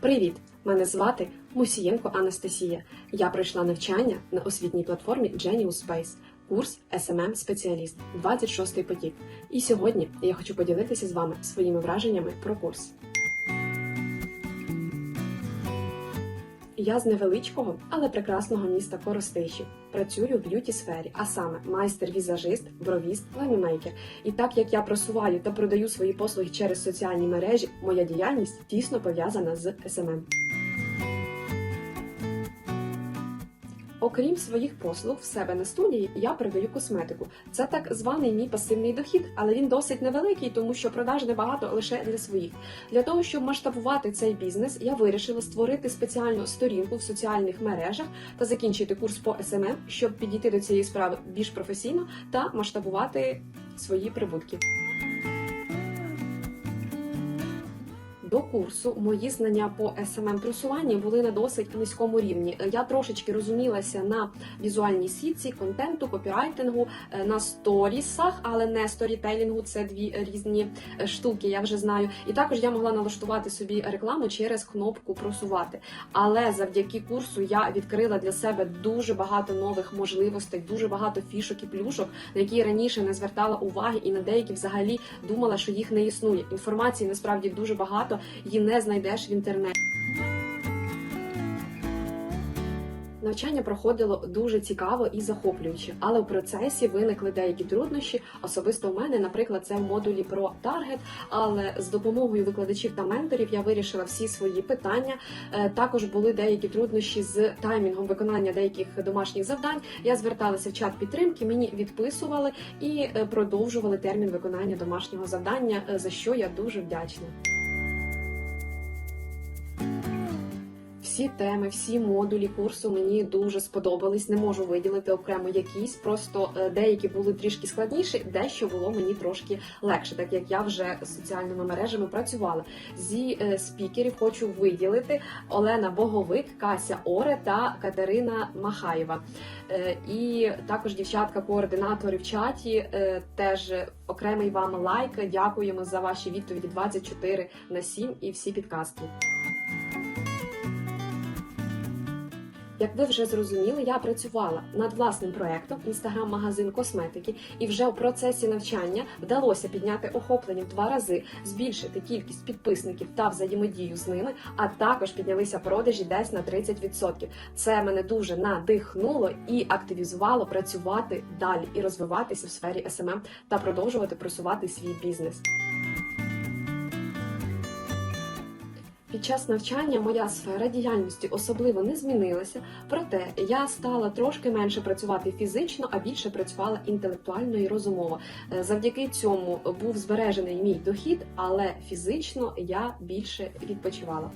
Привіт! Мене звати Мусієнко Анастасія. Я пройшла навчання на освітній платформі Genius Space, курс SMM спеціаліст 26 потік. І сьогодні я хочу поділитися з вами своїми враженнями про курс. Я з невеличкого, але прекрасного міста Коростишів. Працюю в б'юті сфері, а саме майстер-візажист, бровіст, ламімейкер. І так як я просуваю та продаю свої послуги через соціальні мережі, моя діяльність тісно пов'язана з SMM. Окрім своїх послуг в себе на студії, я продаю косметику. Це так званий мій пасивний дохід, але він досить невеликий, тому що продаж небагато лише для своїх. Для того щоб масштабувати цей бізнес, я вирішила створити спеціальну сторінку в соціальних мережах та закінчити курс по SMM, щоб підійти до цієї справи більш професійно та масштабувати свої прибутки. До курсу мої знання по smm просуванні були на досить низькому рівні. Я трошечки розумілася на візуальній сітці, контенту, копірайтингу, е, на сторісах, але не сторітелінгу. Це дві різні е, штуки. Я вже знаю. І також я могла налаштувати собі рекламу через кнопку просувати. Але завдяки курсу я відкрила для себе дуже багато нових можливостей, дуже багато фішок і плюшок, на які раніше не звертала уваги, і на деякі взагалі думала, що їх не існує. Інформації насправді дуже багато її не знайдеш в інтернеті. Навчання проходило дуже цікаво і захоплююче, але в процесі виникли деякі труднощі. Особисто у мене, наприклад, це в модулі про таргет. Але з допомогою викладачів та менторів я вирішила всі свої питання. Е, Також були деякі труднощі з таймінгом виконання деяких домашніх завдань. Я зверталася в чат підтримки, мені відписували і е, продовжували термін виконання домашнього завдання, е, за що я дуже вдячна. Всі теми, всі модулі курсу мені дуже сподобались. Не можу виділити окремо якісь. Просто е, деякі були трішки складніші, дещо було мені трошки легше, так як я вже з соціальними мережами працювала. Зі е, спікерів хочу виділити Олена Боговик, Кася Оре та Катерина Махаєва. Е, І також дівчатка-координатори в чаті. Теж окремий вам лайк. Дякуємо за ваші відповіді 24 на 7 і всі підказки. Як ви вже зрозуміли, я працювала над власним проектом інстаграм-магазин косметики, і вже у процесі навчання вдалося підняти охоплення в два рази, збільшити кількість підписників та взаємодію з ними, а також піднялися продажі десь на 30%. Це мене дуже надихнуло і активізувало працювати далі і розвиватися в сфері SMM та продовжувати просувати свій бізнес. Під час навчання моя сфера діяльності особливо не змінилася, проте я стала трошки менше працювати фізично, а більше працювала інтелектуально і розумово. Е, Завдяки цьому був збережений мій дохід, але фізично я більше відпочивала.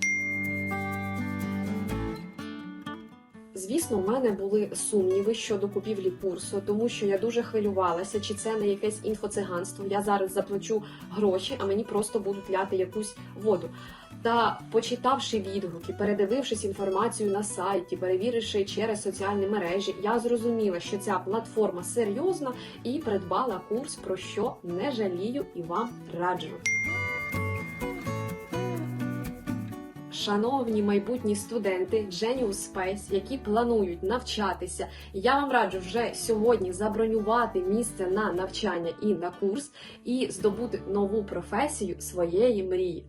Звісно, в мене були сумніви щодо купівлі курсу, тому що я дуже хвилювалася, чи це не якесь інфоциганство. Я зараз заплачу гроші, а мені просто будуть ляти якусь воду. Та почитавши відгуки, передивившись інформацію на сайті, перевіривши через соціальні мережі, я зрозуміла, що ця платформа серйозна і придбала курс, про що не жалію і вам раджу. Шановні майбутні студенти Genius Space, які планують навчатися, я вам раджу вже сьогодні забронювати місце на навчання і на курс, і здобути нову професію своєї мрії.